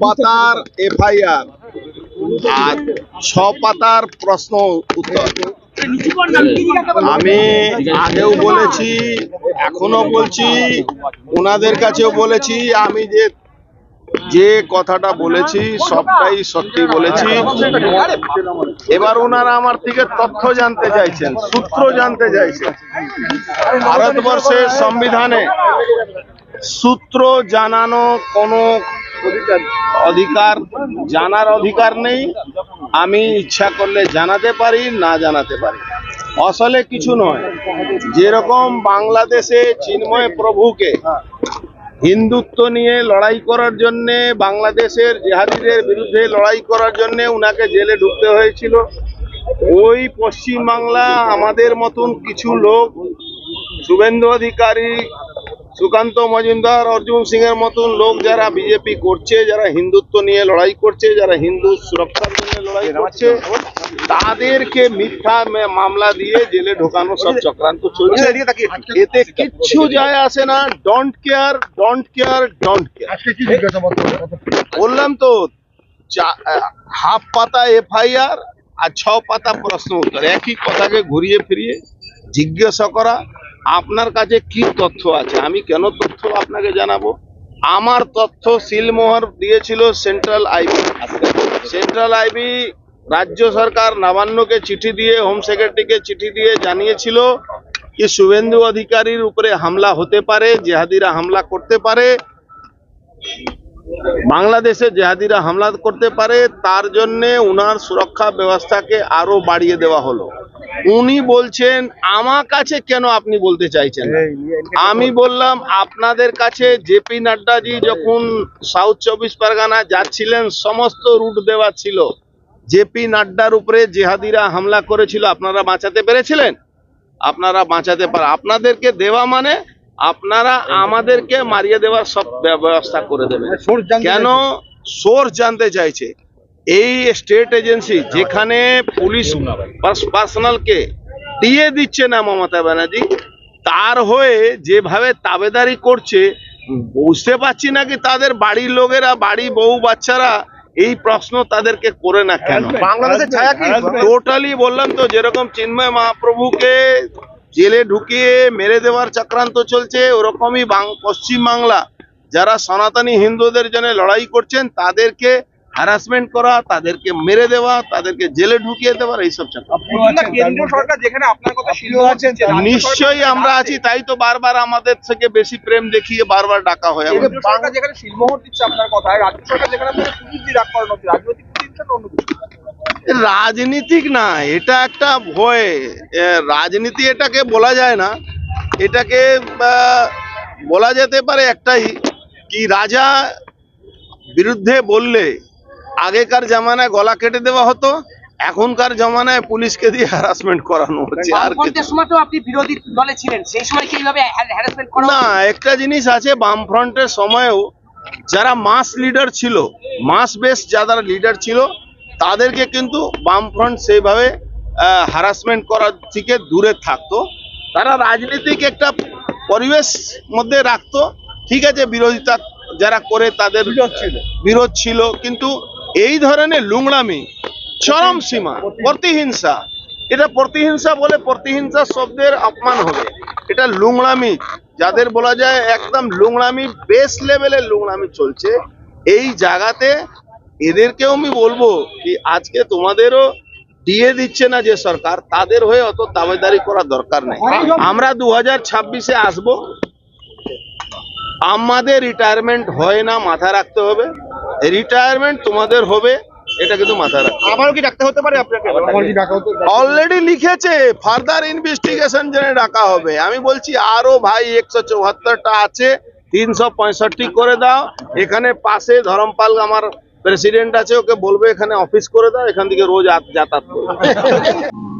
পাতার এফআইআর। আর ছ পাতার প্রশ্ন উত্তর। আমি আগেও বলেছি এখনও বলছি, ওনাদের কাছেও বলেছি, আমি যে যে কথাটা বলেছি, সবটাই সত্যি বলেছি। এবার ওনারা আমার থেকে তথ্য জানতে চাইছেন, সূত্র জানতে চাইছেন। ভারতবর্ষের সংবিধানে সূত্র জানানো কোনো অধিকার। জানার অধিকার নেই। আমি ইচ্ছা করলে জানাতে পারি, না জানাতে পারি। আসলে কিছু নয়। যেরকম বাংলাদেশে চিন্ময় প্রভুকে হিন্দুত্ব নিয়ে লড়াই করার জন্য, বাংলাদেশের জেহাদিদের বিরুদ্ধে লড়াই করার জন্য উনাকে জেলে ঢুকতে হয়েছিল, ওই পশ্চিম বাংলা আমাদের মতন কিছু লোক, শুভেন্দু অধিকারী সুকান্ত মজুমদার অর্জুন সিং এর মতন লোক যারা বিজেপি করছে যারা হিন্দুত্ব নিয়ে লড়াই করছে যারা হিন্দু সুরক্ষার জন্য লড়াই করছে তাদেরকে মিথ্যা মে- মামলা দিয়ে জেলে ঢোকানো সব চক্রান্ত চলছে। এতে কিচ্ছু যায় আসে না। Don't care don't care don't care বললাম তো হাফ পাতা এফআইআর আর ছ পাতা প্রশ্ন উত্তর। একই কথাকে ঘুরিয়ে ফিরিয়ে জিজ্ঞাসা করা আপনার কাছে কি তথ্য আছে? আমি কেন তথ্য আপনাকে জানাব? আমার তথ্য সিলমোহর দিয়েছিল সেন্ট্রাল আইবি। সেন্ট্রাল আইবি রাজ্য সরকার নবান্নকে চিঠি দিয়ে, হোম সেক্রেটারিকে চিঠি দিয়ে জানিয়েছিল কি শুভেন্দু অধিকারীর উপরে হামলা হতে পারে, জেহাদিরা হামলা করতে পারে, বাংলাদেশে জেহাদিরা হামলা করতে পারে, তার জন্যে উনার সুরক্ষা ব্যবস্থাকে আরও বাড়িয়ে দেওয়া হলো। উনি বলছেন আমার কাছে কেন আপনি বলতে চাইছেন আমি বললাম আপনাদের কাছে জেপি নাড্ডাজি যখন সাউথ চব্বিশ পরগনা যাচ্ছিলেন সমস্ত রুট দেওয়া ছিল। জেপি নাড্ডার উপরে জেহাদিরা হামলা করেছিল আপনারা বাঁচাতে পেরেছিলেন? আপনারা বাঁচাতে পারে আপনাদেরকে দেওয়া মানে আপনারা আমাদেরকে মারিয়ে দেওয়ার সব ব্যবস্থা করে দেবেন। কেন? সোর্স জানতে চাইছে। এই স্টেট এজেন্সি যেখানে পুলিশ পার্সোনালকে দিয়ে দিচ্ছে না মমতা ব্যানার্জি তার হয়ে যেভাবে তাবেদারি করছে বুঝতে পারছি না কি তাদের বাড়ির লোকেরা বাড়ি বউ বাচ্চারা এই প্রশ্ন তাদেরকে করে না কেন? বাংলাদেশের ছায়া কি? টোটালি বললাম তো যেরকম চিন্ময় মহাপ্রভুকে জেলে ঢুকিয়ে মেরে দেওয়ার চক্রান্ত চলছে ওরকমই বাং- পশ্চিম বাংলা যারা সনাতনী হিন্দুদের জন্য লড়াই করছেন তাদেরকে হ্যারাসমেন্ট করা তাদেরকে মেরে দেওয়া তাদেরকে জেলে ঢুকিয়ে দেওয়ার এইসব চক্রান্ত কেন্দ্র সরকার যেখানে আপনার কথা শিলমোহর দিচ্ছে, নিশ্চয়ই আমরা আছি। তাই তো বারবার আমাদের থেকে বেশি প্রেম দেখিয়ে বারবার ডাকা হয় যেখানে শিলমোহর দিচ্ছে আপনার কথায় রাজ্য সরকার যেখানে রাজনীতিক না এটা একটা ভয়। রাজনীতি এটাকে বলা যায় না। এটাকে বলা যেতে পারে একটাই কি রাজা বিরুদ্ধে বললে আগেকার জামানায় গলা কেটে দেওয়া হতো এখনকার জমানায় পুলিশকে দিয়ে হ্যারাসমেন্ট করানো হচ্ছে আর কিছু বামফ্রন্টের সময় তো আপনি বিরোধী দলে ছিলেন সেই সময় কি হ্যারাসমেন্ট করা না একটা জিনিস আছে বামফ্রন্টের সময়েও যারা মাস লিডার ছিল মাস বেস যারা লিডার ছিল তাদেরকে কিন্তু বামফ্রন্ট সেইভাবে হ্যারাসমেন্ট করার থেকে দূরে থাকতো। তারা রাজনীতিক একটা পরিবেশ মধ্যে রাখতো ঠিক আছে বিরোধিতা যারা করে তাদের বিরোধ ছিল। বিরোধ ছিল কিন্তু এই ধরনের লুংড়ামি চরম সীমা, প্রতিহিংসা, এটা প্রতিহিংসা বলে প্রতিহিংসা শব্দের অপমান হবে। এটা লুংড়ামি যাদের বলা যায় একদম লুংড়ামি বেস লেভেলের লুংড়ামি চলছে। এই জায়গাতে এদেরকেও আমি বলব কি, আজকে তোমাদেরও দিয়ে দিচ্ছে না যে সরকার, তাদের হয়ে অত দাবেদারি করার দরকার নেই। আমরা দু হাজার ছাব্বিশে আসব। আমাদের রিটায়ারমেন্ট হয় না মাথা রাখতে হবে। রিটায়ারমেন্ট তোমাদের হবে এটা কিন্তু মাথায় রাখতে হবে। আবারও কি ডাকতে হতে পারে আপনাকে? আবার অলরেডি লিখেছে ফার্দার ইনভেস্টিগেশন জেনে ডাকা হবে। আমি বলছি আরও ভাই একশো চৌহাত্তরটা আছে তিনশো পঁয়ষট্টি করে দাও। এখানে পাশে ধরমপাল আমার প্রেসিডেন্ট আছে ওকে বলবে এখানে অফিস করে দাও এখান থেকে রোজ যাতায়াত করবে।